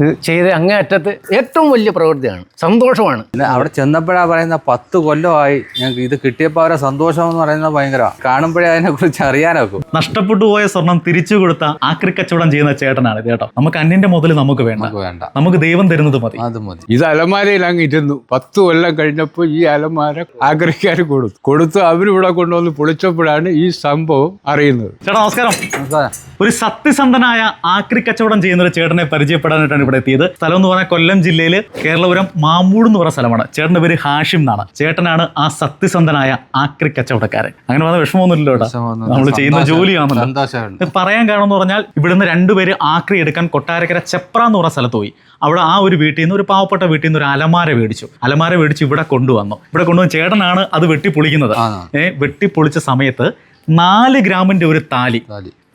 ഇത് അങ്ങേ അങ്ങേയറ്റത്ത് ഏറ്റവും വലിയ പ്രവൃത്തിയാണ് സന്തോഷമാണ്. അവിടെ ചെന്നപ്പോഴാ പറയുന്ന പത്ത് കൊല്ലമായി ഞങ്ങൾക്ക് ഇത് കിട്ടിയപ്പോൾ അവരെ സന്തോഷം എന്ന് പറയുന്നത് ഭയങ്കര കാണുമ്പോഴേ അതിനെ കുറിച്ച് അറിയാനൊക്കും. നഷ്ടപ്പെട്ടു പോയ സ്വർണം തിരിച്ചു കൊടുത്ത ആക്രി കച്ചവടം ചെയ്യുന്ന ചേട്ടനാണ് ഇത് കേട്ടോ. നമുക്ക് അന്യന്റെ മുതൽ നമുക്ക് വേണ്ട. നമുക്ക് വേണ്ട. നമുക്ക് ദൈവം തരുന്നത് മതി. അത് മതി. ഇത് അലമാരയിൽ അങ്ങ് ഇരുന്നു. പത്ത് കൊല്ലം കഴിഞ്ഞപ്പോൾ ഈ അലമാര ആഗ്രഹിക്കാർ കൊടുത്തു കൊടുത്ത് അവരിവിടെ കൊണ്ടുവന്ന് പൊളിച്ചപ്പോഴാണ് ഈ സംഭവം അറിയുന്നത്. ചേട്ടാ നമസ്കാരം. നമസ്കാരം. ഒരു സത്യസന്ധനായ ആക്രി കച്ചവടം ചെയ്യുന്ന ഒരു ചേട്ടനെ പരിചയപ്പെടാനായിട്ടാണ് ഇവിടെ എത്തിയത്. സ്ഥലം എന്ന് പറഞ്ഞാൽ കൊല്ലം ജില്ലയിൽ കേരളപുരം മാമൂട് എന്ന് പറഞ്ഞ സ്ഥലമാണ്. ചേട്ടന്റെ പേര് ഹാഷിം എന്നാണ്. ചേട്ടനാണ് ആ സത്യസന്ധനായ ആക്രി കച്ചവടക്കാരൻ. അങ്ങനെ പറഞ്ഞ വിഷമമൊന്നുമില്ലല്ലോ വിഷമമൊന്നുമില്ല. നമ്മൾ ചെയ്യുന്ന ജോലിയാണ് ജോലിയാണല്ലോ. പറയാൻ കാരണം എന്ന് പറഞ്ഞാൽ ഇവിടുന്ന് രണ്ടുപേര് ആക്രി എടുക്കാൻ കൊട്ടാരക്കര ചെപ്ര എന്ന് പറഞ്ഞ സ്ഥലത്ത് പോയി. അവിടെ ആ ഒരു വീട്ടിൽ നിന്ന് ഒരു പാവപ്പെട്ട വീട്ടിൽ നിന്ന് ഒരു അലമാര മേടിച്ചു. അലമാര മേടിച്ച് ഇവിടെ കൊണ്ടുവന്നു. ഇവിടെ കൊണ്ടുവന്ന് ചേട്ടനാണ് അത് വെട്ടിപ്പൊളിക്കുന്നത്. ഏഹ് വെട്ടിപ്പൊളിച്ച സമയത്ത് നാല് ഗ്രാമിന്റെ ഒരു താലി.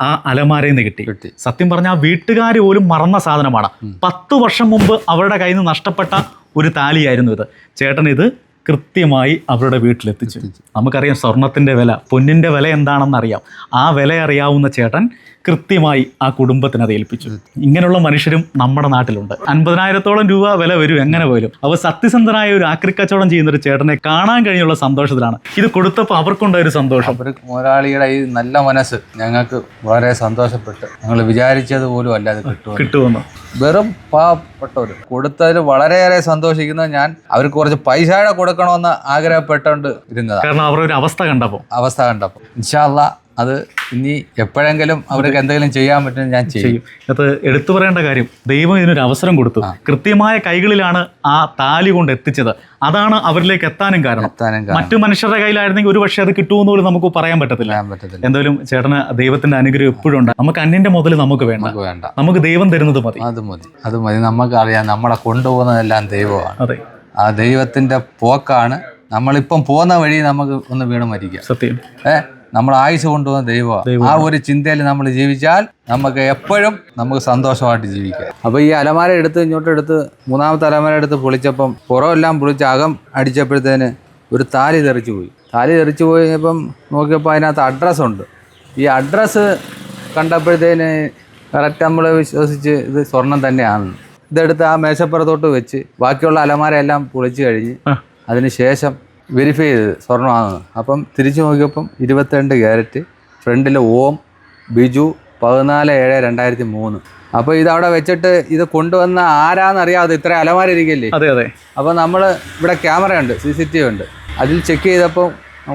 ആ അലമാരയിൽ നിന്ന് കിട്ടി. സത്യം പറഞ്ഞാൽ ആ വീട്ടുകാർ പോലും മറന്ന സാധനമാണ്. പത്ത് വർഷം മുമ്പ് അവരുടെ കയ്യിൽ നിന്ന് നഷ്ടപ്പെട്ട ഒരു താലിയായിരുന്നു ഇത്. ചേട്ടൻ ഇത് കൃത്യമായി അവരുടെ വീട്ടിലെത്തിച്ചു. നമുക്കറിയാം സ്വർണത്തിന്റെ വില പൊന്നിന്റെ വില എന്താണെന്ന് അറിയാം ആ വില അറിയാവുന്ന ചേട്ടൻ കൃത്യമായി ആ കുടുംബത്തിന് അത് ഏൽപ്പിച്ചു. ഇങ്ങനെയുള്ള മനുഷ്യരും നമ്മുടെ നാട്ടിലുണ്ട്. അൻപതിനായിരത്തോളം രൂപ വില വരും എങ്ങനെ പോലും അപ്പോൾ സത്യസന്ധനായ ഒരു ആക്രിക്കച്ചവടം ചെയ്യുന്ന ഒരു ചേട്ടനെ കാണാൻ കഴിഞ്ഞുള്ള സന്തോഷത്തിലാണ്. ഇത് കൊടുത്തപ്പോൾ അവർക്കുണ്ടായ ഒരു സന്തോഷം. അവർ മുതലാളിയുടെ ഈ നല്ല മനസ്സ് ഞങ്ങൾക്ക് വളരെ സന്തോഷപ്പെട്ടു. ഞങ്ങൾ വിചാരിച്ചത് പോലും അല്ലാതെ കിട്ടുമെന്ന്. വെറും പാവപ്പെട്ടവർ കൊടുത്തതിൽ വളരെയേറെ സന്തോഷിക്കുന്നത് ഞാൻ അവർക്ക് കുറച്ച് പൈസയുടെ കൊടുക്കണമെന്ന് ആഗ്രഹപ്പെട്ടുകൊണ്ട് ഇരുന്നതാണ് കാരണം അവരുടെ ഒരു അവസ്ഥ കണ്ടപ്പോൾ. അവസ്ഥ കണ്ടപ്പോൾ. ഇൻഷാല്ല അത് ഇനി എപ്പോഴെങ്കിലും അവർക്ക് എന്തെങ്കിലും ചെയ്യാൻ പറ്റും ഞാൻ ചെയ്യും. അത് എടുത്തു പറയേണ്ട കാര്യം ദൈവം ഇതിനൊരു അവസരം കൊടുത്തു. കൃത്യമായ കൈകളിലാണ് ആ താലി കൊണ്ട് എത്തിച്ചത്. അതാണ് അവരിലേക്ക് എത്താനും കാരണം. മറ്റു മനുഷ്യരുടെ കയ്യിലായിരുന്നെങ്കിൽ ഒരു പക്ഷേ അത് കിട്ടുമെന്ന് പോലും നമുക്ക് പറയാൻ പറ്റത്തില്ല. എന്തായാലും ചേട്ടന് ദൈവത്തിന്റെ അനുഗ്രഹം എപ്പോഴും ഉണ്ട്. നമുക്ക് അന്യന്റെ മുതൽ നമുക്ക് വേണ്ട. വേണ്ട. നമുക്ക് ദൈവം തരുന്നത് മതി. അത് മതി. അത് മതി. നമുക്ക് അറിയാം നമ്മളെ കൊണ്ടുപോകുന്നതെല്ലാം ദൈവമാണ്. അതെ. ആ ദൈവത്തിന്റെ പോക്കാണ്. നമ്മളിപ്പം പോകുന്ന വഴി നമുക്ക് ഒന്ന് വീണ് മരിക്കാം സത്യം. ഏ? നമ്മൾ ആയുസ് കൊണ്ടുവന്ന ദൈവമാണ് ആ ഒരു ചിന്തയിൽ നമ്മൾ ജീവിച്ചാൽ നമുക്ക് എപ്പോഴും നമുക്ക് സന്തോഷമായിട്ട് ജീവിക്കാം. അപ്പോൾ ഈ അലമാര എടുത്ത് ഇങ്ങോട്ട് എടുത്ത് മൂന്നാമത്തെ അലമാര എടുത്ത് പൊളിച്ചപ്പം പുറമെല്ലാം പൊളിച്ച് അകം അടിച്ചപ്പോഴത്തേന് ഒരു താലി തെറിച്ചു പോയി. താലി തെറിച്ചു പോയപ്പം നോക്കിയപ്പോൾ അതിനകത്ത് അഡ്രസ്സ് ഉണ്ട്. ഈ അഡ്രസ്സ് കണ്ടപ്പോഴത്തേന് കറക്റ്റ് നമ്മൾ വിശ്വസിച്ച് ഇത് സ്വർണം തന്നെയാണ്. ഇതെടുത്ത് ആ മേശപ്പുറത്തോട്ട് വെച്ച് ബാക്കിയുള്ള അലമാരയെല്ലാം പൊളിച്ചു കഴിഞ്ഞ് അതിനുശേഷം അതിന് ശേഷം വെരിഫൈ ചെയ്തത് സ്വർണമാണ് അപ്പം തിരിച്ചു നോക്കിയപ്പം ഇരുപത്തിരണ്ട് ക്യാരറ്റ് ഫ്രണ്ടിൽ ഓം ബിജു പതിനാല് ഏഴ് രണ്ടായിരത്തി മൂന്ന്. അപ്പോൾ ഇത് അവിടെ വെച്ചിട്ട് ഇത് കൊണ്ടുവന്ന ആരാന്നറിയാതെ ഇത്ര അലമാര ഇരിക്കല്ലേ അതെ അതെ. അപ്പോൾ നമ്മൾ ഇവിടെ ക്യാമറ ഉണ്ട് സി സി ടി വി ഉണ്ട്. അതിൽ ചെക്ക് ചെയ്തപ്പോൾ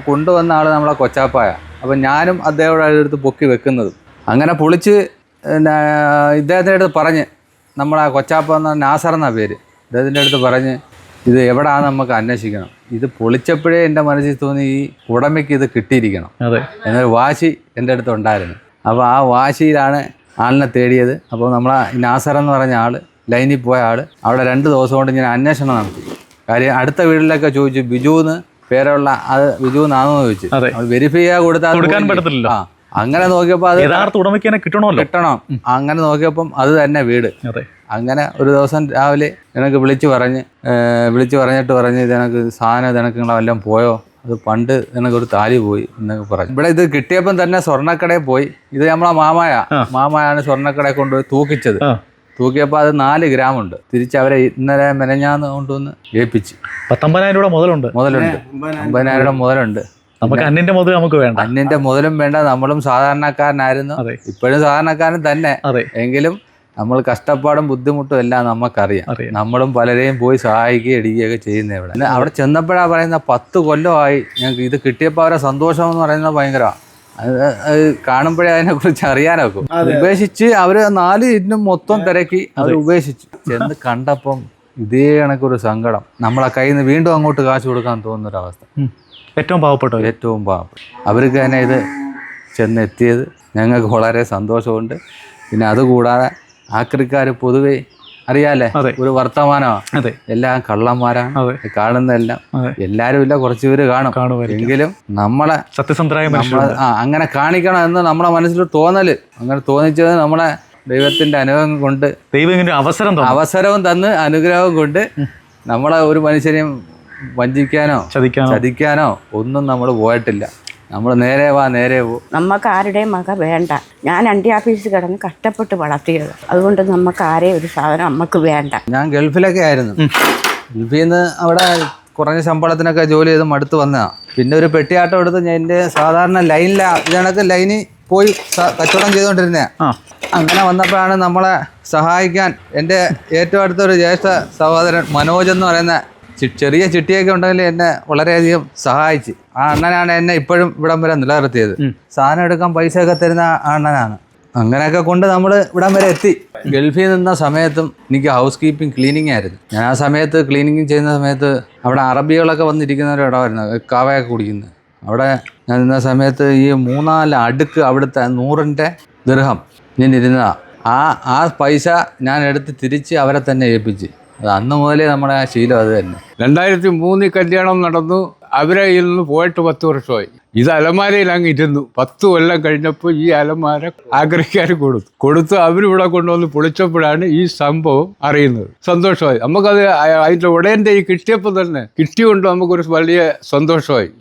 കൊണ്ടുവന്ന ആൾ നമ്മളെ കൊച്ചാപ്പായ. അപ്പം ഞാനും അദ്ദേഹം അടുത്ത് പൊക്കി വെക്കുന്നതും. അങ്ങനെ പൊളിച്ച് ഇദ്ദേഹത്തിന്റെ അടുത്ത് പറഞ്ഞ് നമ്മളെ കൊച്ചാപ്പ എന്ന നാസർ എന്നാ പേര്. ഇദ്ദേഹത്തിന്റെ അടുത്ത് പറഞ്ഞ് ഇത് എവിടാന്ന് നമുക്ക് അന്വേഷിക്കണം. ഇത് പൊളിച്ചപ്പോഴേ എന്റെ മനസ്സിൽ തോന്നി ഈ ഉടമയ്ക്ക് ഇത് കിട്ടിയിരിക്കണം. അതെ. എന്നൊരു വാശി എന്റെ അടുത്ത് ഉണ്ടായിരുന്നു. അപ്പോൾ ആ വാശിയിലാണ് ആളിനെ തേടിയത്. അപ്പോൾ നമ്മൾ നാസർ എന്ന് പറഞ്ഞ ആൾ ലൈനിൽ പോയ ആൾ അവിടെ രണ്ട് ദിവസം കൊണ്ട് ഞാൻ അന്വേഷണം നടത്തി. കാര്യം അടുത്ത വീട്ടിലൊക്കെ ചോദിച്ചു ബിജു എന്ന് പേരുള്ള അത്. ബിജു എന്നാണെന്ന് ചോദിച്ചു. വെരിഫൈ ചെയ്യാൻ കൊടുത്താൽ ആ. കൊടുക്കാൻ? അങ്ങനെ നോക്കിയപ്പോൾ അത് യഥാർത്ഥ ഉടമയ്ക്ക് തന്നെ കിട്ടണമല്ലോ. കിട്ടണം. അങ്ങനെ നോക്കിയപ്പം അത് തന്നെ വീട്. അങ്ങനെ ഒരു ദിവസം രാവിലെ എനിക്ക് വിളിച്ചു പറഞ്ഞ് വിളിച്ചു പറഞ്ഞിട്ട് പറഞ്ഞ് ഇതെനക്ക് എനിക്ക് സാധനം ഇതെനക്ക് നിങ്ങളെല്ലാം പോയോ? അത് പണ്ട് എനിക്കൊരു താലി പോയി എന്നൊക്കെ പറഞ്ഞു. ഇവിടെ ഇത് കിട്ടിയപ്പം തന്നെ സ്വർണക്കടയിൽ പോയി. ഇത് നമ്മളെ മാമായ മാമായാണ് സ്വർണക്കടയിൽ കൊണ്ടുപോയി തൂക്കിച്ചത്. തൂക്കിയപ്പോൾ അത് നാല് ഗ്രാം ഉണ്ട് തിരിച്ച് അവരെ ഇന്നലെ മെനഞ്ഞാന്ന് കൊണ്ടുവന്ന് ഏൽപ്പിച്ച്. പത്തൊമ്പതിനായിരം രൂപ മുതലുണ്ട്. മുതലുണ്ട്. അമ്പതിനായിരം രൂപ മുതലുണ്ട്. നമുക്ക് അന്നിന്റെ മുതൽ നമുക്ക് വേണ്ട. അന്നിന്റെ മുതലും വേണ്ട. നമ്മളും സാധാരണക്കാരനായിരുന്നു. ഇപ്പോഴും സാധാരണക്കാരൻ തന്നെ. എങ്കിലും നമ്മൾ കഷ്ടപ്പാടും ബുദ്ധിമുട്ടും എല്ലാം നമുക്കറിയാം. നമ്മളും പലരെയും പോയി സഹായിക്കുകയും ഇടിക്കുകയൊക്കെ ചെയ്യുന്ന ഇവിടെ. അവിടെ ചെന്നപ്പോഴാ പറയുന്ന പത്ത് കൊല്ലമായി ഞങ്ങൾക്ക് ഇത് കിട്ടിയപ്പോൾ അവരെ സന്തോഷം എന്ന് പറയുന്നത് ഭയങ്കര അത് കാണുമ്പോഴേ അതിനെക്കുറിച്ച് അറിയാനൊക്കെ. ഉപേക്ഷിച്ച് അവർ നാല് ഇന്നും മൊത്തം തിരക്കി അവർ ഉപേക്ഷിച്ചു ചെന്ന് കണ്ടപ്പം ഇതേ കണക്കൊരു സങ്കടം. നമ്മളെ കയ്യിൽ നിന്ന് വീണ്ടും അങ്ങോട്ട് കാശ് കൊടുക്കാൻ തോന്നുന്നൊരവസ്ഥ. ഏറ്റവും പാവപ്പെട്ടവർ ഏറ്റവും പാവം അവർക്ക് തന്നെ ഇത് ചെന്നെത്തിയത് ഞങ്ങൾക്ക് വളരെ സന്തോഷമുണ്ട്. പിന്നെ അതുകൂടാതെ ആക്രിക്കാർ പൊതുവെ അറിയാലേ ഒരു വർത്തമാനമാണ്. അതെ. എല്ലാം കള്ളന്മാരാണ്. കാണുന്നതെല്ലാം എല്ലാരും ഇല്ല കുറച്ചുപേര് കാണും. എങ്കിലും നമ്മളെ സത്യസന്ധരായ അങ്ങനെ കാണിക്കണം എന്ന് നമ്മളെ മനസ്സിൽ തോന്നൽ. അങ്ങനെ തോന്നിച്ചത് നമ്മളെ ദൈവത്തിന്റെ അനുഗ്രഹം കൊണ്ട് ദൈവം അവസരം അവസരവും തന്ന് അനുഗ്രഹവും കൊണ്ട് നമ്മളെ ഒരു മനുഷ്യനെയും വഞ്ചിക്കാനോ ചതിക്കാനോ. ചതിക്കാനോ ഒന്നും നമ്മൾ പോയിട്ടില്ല. നമ്മൾ നേരെ വാ നേരെ പോ. നമുക്ക് ആരുടെയും മക വേണ്ട. ഞാൻ അണ്ടി ഓഫീസിൽ കിടന്ന് കഷ്ടപ്പെട്ട് വളർത്തിയത്. അതുകൊണ്ട് നമുക്ക് ആരെയും ഒരു സാധനം നമുക്ക് വേണ്ട. ഞാൻ ഗൾഫിലൊക്കെ ആയിരുന്നു. ഗൾഫിൽ നിന്ന് അവിടെ കുറഞ്ഞ ശമ്പളത്തിനൊക്കെ ജോലി ചെയ്ത് മടുത്ത് വന്നതാ. പിന്നെ ഒരു പെട്ടിയാട്ടം എടുത്ത് ഞാൻ എന്റെ സാധാരണ ലൈനിലാ ഇതണക്ക് ലൈനിൽ പോയി കച്ചവടം ചെയ്തുകൊണ്ടിരുന്നേ അങ്ങനെ വന്നപ്പോഴാണ് നമ്മളെ സഹായിക്കാൻ എന്റെ ഏറ്റവും അടുത്തൊരു ജ്യേഷ്ഠ സഹോദരൻ മനോജ് എന്ന് പറയുന്ന ചെറിയ ചിട്ടിയൊക്കെ ഉണ്ടെങ്കിൽ എന്നെ വളരെയധികം സഹായിച്ച്. ആ അണ്ണനാണ് എന്നെ ഇപ്പോഴും ഇവിടം വരെ നിലനിർത്തിയത്. സാധനം എടുക്കാൻ പൈസ ഒക്കെ തരുന്ന ആ അണ്ണനാണ്. അങ്ങനെയൊക്കെ കൊണ്ട് നമ്മൾ ഇവിടം വരെ എത്തി. ഗൾഫിൽ നിന്ന സമയത്തും എനിക്ക് ഹൗസ് കീപ്പിംഗ് ക്ലീനിങ് ആയിരുന്നു. ഞാൻ ആ സമയത്ത് ക്ലീനിങ് ചെയ്യുന്ന സമയത്ത് അവിടെ അറബികളൊക്കെ വന്നിരിക്കുന്ന ഒരു ഇടമായിരുന്നു. കാവയൊക്കെ കുടിക്കുന്നത്. അവിടെ ഞാൻ നിന്ന സമയത്ത് ഈ മൂന്നാൽ അടുക്ക് അവിടുത്തെ നൂറിന്റെ ദൃഹം ഞാൻ ഇരുന്നതാണ് ആ ആ പൈസ ഞാൻ എടുത്ത് തിരിച്ച് അവരെ തന്നെ ഏൽപ്പിച്ച്. അന്ന് മുതലേ നമ്മുടെ ആ ശീലം അത് തന്നെ. രണ്ടായിരത്തി മൂന്നിൽ കല്യാണം നടന്നു അവരെ കയ്യിൽ നിന്ന് പോയിട്ട് പത്ത് വർഷമായി. ഇത് അലമാരയിൽ അങ്ങ് ഇരുന്നു. പത്ത് കൊല്ലം കഴിഞ്ഞപ്പോൾ ഈ അലമാര ആഗ്രഹിക്കാൻ കൊടുത്തു. കൊടുത്ത് അവരിവിടെ കൊണ്ടുവന്ന് പൊളിച്ചപ്പോഴാണ് ഈ സംഭവം അറിയുന്നത്. സന്തോഷമായി. നമുക്കത് അതിന്റെ ഉടയന്റെ ഈ കിട്ടിയപ്പോൾ തന്നെ കിട്ടിയുകൊണ്ട് നമുക്കൊരു വലിയ സന്തോഷമായി.